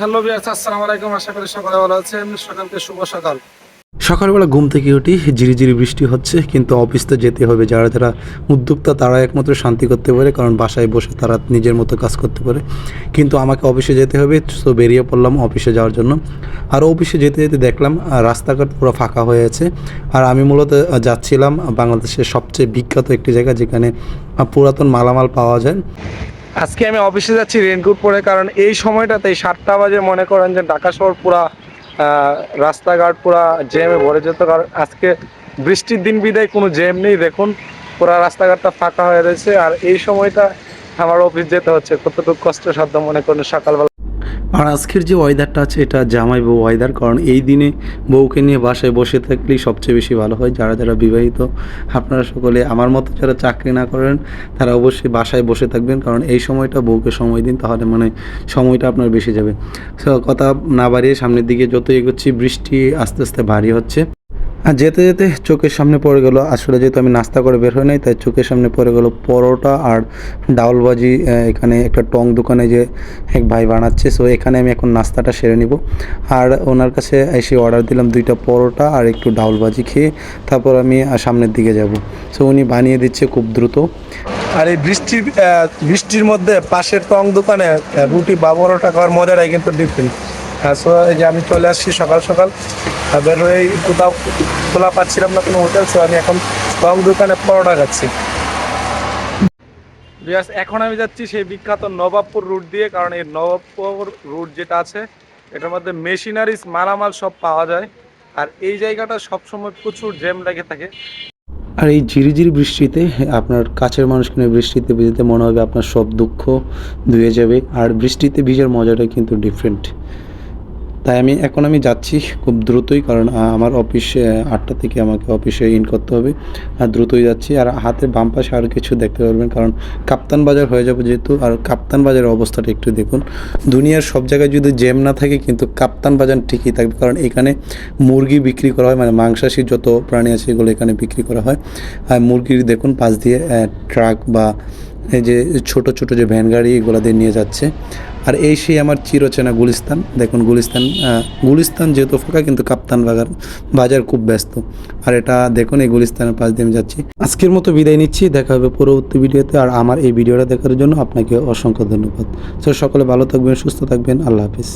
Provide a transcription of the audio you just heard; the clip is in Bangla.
হ্যালো বিয়াস আসসালামু আলাইকুম। আশা করি সকালে ভালো আছেন। সকালকে শুভ সকাল। সকালবেলা ঘুম থেকে উঠি, ঝিরিঝিরি বৃষ্টি হচ্ছে, কিন্তু অফিস তো যেতে হবে। যারা যারা উদ্যোক্তা, তারা একমাত্র শান্তি করতে পারে, কারণ বাসায় বসে তারা নিজের মতো কাজ করতে পারে। কিন্তু আমাকে অফিসে যেতে হবে, তো বেরিয়ে পড়লাম অফিসে যাওয়ার জন্য। আর অফিসে যেতে যেতে দেখলাম রাস্তাঘাট পুরো ফাঁকা হয়ে আছে। আর আমি মূলত যাচ্ছিলাম বাংলাদেশের সবচেয়ে বিখ্যাত একটি জায়গা, যেখানে পুরাতন মালামাল পাওয়া যায়। আজকে আমি অফিসে যাচ্ছি রেনকোট পরে, কারণ এই সময়টাতে সাতটা বাজে মনে করেন যে ঢাকা শহর পুরা রাস্তাঘাট পুরা জ্যামে ভরে যেত। কারণ আজকে বৃষ্টির দিন বিদায়, কোনো জ্যাম নেই, দেখুন, পুরা রাস্তাঘাটটা ফাঁকা হয়ে রয়েছে। আর এই সময়টা আমার অফিস যেতে হচ্ছে, কতটুকু কষ্টসাধ্য মনে করেন সকালবেলা। আর আজকের যে ওয়েদারটা আছে, এটা জামাই বউ ওয়েদার কারণ এই দিনে বউকে নিয়ে বাসায় বসে থাকলেই সবচেয়ে বেশি ভালো হয়, যারা যারা বিবাহিত। আপনারা সকলে আমার মতো যারা চাকরি না করেন, তারা অবশ্যই বাসায় বসে থাকবেন, কারণ এই সময়টা বউকে সময় দিন, তাহলে মানে সময়টা আপনার বেশি যাবে। কথা না বাড়িয়ে সামনের দিকে যত এগোচ্ছি, বৃষ্টি আস্তে আস্তে ভারী হচ্ছে। আর যেতে যেতে চোখের সামনে পড়ে গেল। আসলে যেহেতু আমি নাস্তা করে বের হই নাই, তাই চোখের সামনে পড়ে গেল পরোটা আর ডাউলবাজি এখানে একটা টং দোকানে যে এক ভাই বানাচ্ছে। সো এখানে আমি এখন নাস্তাটা সেরে নিব। আর ওনার কাছে এসে অর্ডার দিলাম দুইটা পরোটা আর একটু ডাউলবাজি খেয়ে তারপর আমি সামনের দিকে যাব। সো উনি বানিয়ে দিচ্ছে খুব দ্রুত। আর এই বৃষ্টির বৃষ্টির মধ্যে পাশের টং দোকানে রুটি বা পরোটা খাওয়ার মজাটাই কিন্তু ডিফারেন্ট সো এই যে আমি চলে আসছি সকাল সকাল। বের হয়ে কোথাও খোলা পাচ্ছিলাম না কোনো হোটেল সো আমি এখন টং দোকানে পরোটা খাচ্ছি। বিয়াস এখন আমি যাচ্ছি সেই বিখ্যাত নবাবপুর রুট দিয়ে কারণ এই নবাবপুর রুট যেটা আছে এটার মধ্যে মেশিনারিজ মালামাল সব পাওয়া যায়। আর এই জায়গাটা সবসময় প্রচুর জ্যাম লেগে থাকে। আর এই ঝিরিঝিরি বৃষ্টিতে আপনার কাছের মানুষকে নিয়ে বৃষ্টিতে ভিজতে মনে হবে আপনার সব দুঃখ ধুয়ে যাবে। আর বৃষ্টিতে ভিজার মজাটা কিন্তু ডিফারেন্ট তাই আমি, এখন আমি যাচ্ছি খুব দ্রুতই, কারণ আমার অফিসে আটটা থেকে আমাকে অফিসে ইন করতে হবে। আর দ্রুতই যাচ্ছি। আর হাতে বাম পাশে আর কিছু দেখতে পারবেন, কারণ কাপ্তান বাজার হয়ে যাবে যেহেতু। আর কাপ্তান বাজারের অবস্থাটা একটু দেখুন। দুনিয়ার সব জায়গায় যদি জ্যাম না থাকে, কিন্তু কাপ্তান বাজার ঠিকই থাকবে। কারণ এখানে মুরগি বিক্রি করা হয় মানে মাংসাশী যত প্রাণী আছে, এগুলো এখানে বিক্রি করা হয়। আর মুরগির দেখুন, পাশ দিয়ে ট্রাক বা এই যে ছোট ছোট যে ভ্যান গাড়ি, এগুলো দিয়ে নিয়ে যাচ্ছে। আর এই সেই আমার চিরচেনা গুলিস্তান। দেখুন, গুলিস্তান গুলিস্তান যেহেতু ফাঁকা, কিন্তু কাপ্তান বাগার বাজার খুব ব্যস্ত। আর এটা দেখুন, এই গুলিস্তানের পাশ দিয়ে আমি যাচ্ছি। আজকের মতো বিদায় নিচ্ছি। দেখা হবে পরবর্তী ভিডিওতে। আর আমার এই ভিডিওটা দেখার জন্য আপনাকে অসংখ্য ধন্যবাদ। সকলে ভালো থাকবেন, সুস্থ থাকবেন। আল্লাহ হাফিজ।